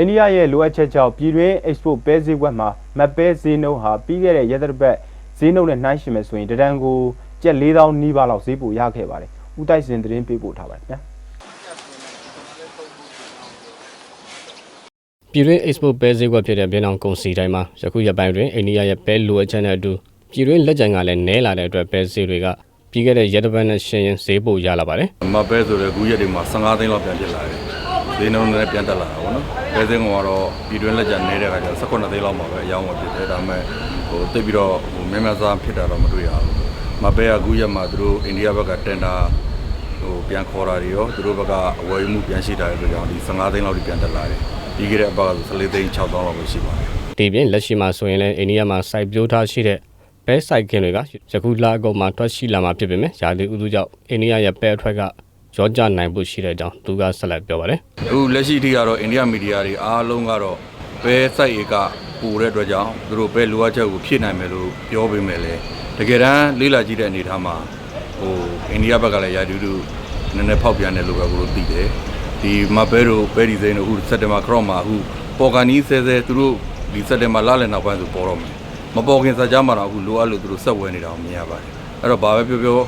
အိန္ဒိယရဲ့လိုအပ်ချက်ကြောင့်ပြည်တွင်း export ပဲဈေးကွက်မှာမတ်ပဲဈေးနှုန်းဟာပြီးခဲ့တဲ့ရက်သတ္တပတ်ဈေးနှုန်းနဲ့နှိုင်းယှဉ်မယ်ဆိုရင်တဒံကိုကျပ်4000နီးပါးလောက်ဈေးပိုရခဲ့ပါတယ်။ဦးတိုက်စင်သတင်းပေးပို့ထားပါတယ်ခင်ဗျာ။ပြည်တွင်း export ပဲဈေးကွက်ဖြစ်တဲ့ပြည်အောင်ကုန်စီတိုင်းမှာယခုရက်ပိုင်းတွင်အိန္ဒိယရဲ့ပဲလိုအပ်ချက်နဲ့အတူပြည်တွင်းလက်ကျန်ကလည်းနည်းလာတဲ့အတွက်ပဲဈေးတွေကပြီးခဲ့တဲ့ရက်တစ်ပတ်နဲ့ရှင်ရင်ဈေးပိုရလာပါတယ်မပဲဆိုတဲ့ဂူရက်တွေမှာ15သိန်းလောက်ပြန်ဖြစ်လာတယ် ဈေးနှုန်းလည်းပြန်တက်လာတာပေါ့နော်ပဲစင်းကတော့ပြည်တွင်းလက်ကျန်နေတဲ့ခါကျ18သိန်းလောက်မှာပဲအယောင်းဝင်ဖြစ်တယ်ဒါပေမဲ့ဟိုတိတ်ပြီးတော့ဟိုများများစားဖြစ်တာတော့မတွေ့ရဘူးမပဲကဂူရက်မှာသူတို့အိန္ဒိယဘက်ကတန်တာဟိုပြန်ခေါ်တာတွေရောသူတို့ဘက်ကအဝယ်ယူမှုပြန်ရှိတာတွေဆိုကြောင့်ဒီ15သိန်းလောက်ထိပြန်တက်လာတယ်ပြီးခဲ့တဲ့အပတ်ကဆို14သိန်း6သောင်းလောက်ပဲရှိပါတယ်ဒီပြင်လက်ရှိမှာဆိုရင်လည်းအိန္ဒိယမှာစိုက်ပျိုးထားရှိတဲ့ပဲစိုက်ခင်းတွေကယခုလအကုန်မှာထွက်ရှိလာမှာဖြစ်ပေမဲ့ရာသီဥတုကြောင့်အိန္ဒိယရဲ့ပဲအထွက်က ရောကြနိုင်ဖို့ရှိတဲ့အကြောင်းသူကဆက်လက်ပြောပါတယ်အခုလက်ရှိအထိကတော့အိန္ဒိယမီဒီယာတွေအားလုံးကတော့ပဲစိုက်ဧကပူတဲ့အတွက်ကြောင့်သူတို့ပဲလိုအပ်ချက်ကိုဖြည့်နိုင်မယ်လို့ပြောပေးမယ်လေတကယ်တမ်းလေးလာကြည့်တဲ့အနေအထားမှာဟိုအိန္ဒိယဘက်ကလည်းရာဒူးတူနည်းနည်းဖောက်ပြန်တယ်လို့ပဲကိုတို့သိတယ်ဒီမဘဲတို့ပဲဒီဇိန်တို့အခုစက်တင်ဘာခရော့မှာအခုပေါ်ကန်နီးဆဲဆဲသူတို့ဒီစက်တင်ဘာလလည်နောက်ပိုင်းဆိုပေါ်တော့မယ်မပေါ်ခင်စကြမှာတော့အခုလိုအပ်လို့သူတို့ဆက်ဝဲနေတာကိုမြင်ရပါတယ်အဲ့တော့ဘာပဲပြောပြော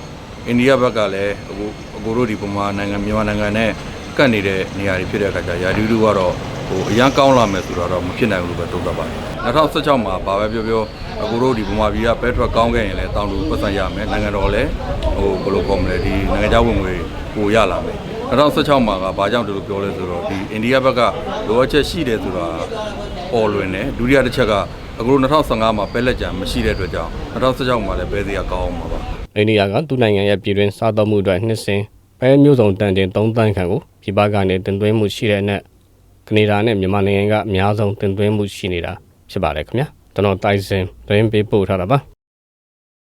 အိန္ဒိယဘက်ကလည်းအခုအကိုတို့ဒီပုံမှန်နိုင်ငံမြန်မာနိုင်ငံနဲ့ကတ်နေတဲ့နေရာတွေဖြစ်တဲ့အခါကျရာဒူးတူကတော့ဟိုအရန်ကောင်းလာမယ်ဆိုတော့မဖြစ်နိုင်ဘူးလို့ပဲသုံးသပ်ပါတယ်2016မှာဘာပဲပြောပြောအကိုတို့ဒီဗမာပြည်ကပဲထွက်ကောင်းခဲ့ရင်လည်းတောင်တူပတ်စံရမယ်နိုင်ငံတော်လည်းဟိုဘယ်လိုပေါ်မလဲဒီနိုင်ငံခြားဝင်ငွေကိုရလာမယ်2016မှာကဘာကြောင့်ဒီလိုပြောလဲဆိုတော့ဒီအိန္ဒိယဘက်ကလိုအပ်ချက်ရှိတယ်ဆိုတာပေါ်လွင်တယ်ဒုတိယတစ်ချက်ကအခု2015မှာပဲလက်ကြံမရှိတဲ့အတွက်ကြောင့်2016မှာလည်းပဲသေးရကောင်းအောင်ပါပါ အိန္ဒိယကသူ့နိုင်ငံရဲ့ပြည်တွင်းစားသုံးမှုအတွက်နှစ်စဉ်ပဲမျိုးစုံတန်တင်3တန်းခန့်ကိုပြည်ပကနေတင်သွင်းမှုရှိတဲ့အနက်ကနေဒါနဲ့မြန်မာနိုင်ငံကအများဆုံးတင်သွင်းမှုရှိနေတာဖြစ်ပါတယ်ခင်ဗျာကျွန်တော်တိုက်စင်သတင်းပေးပို့ထားတာပါ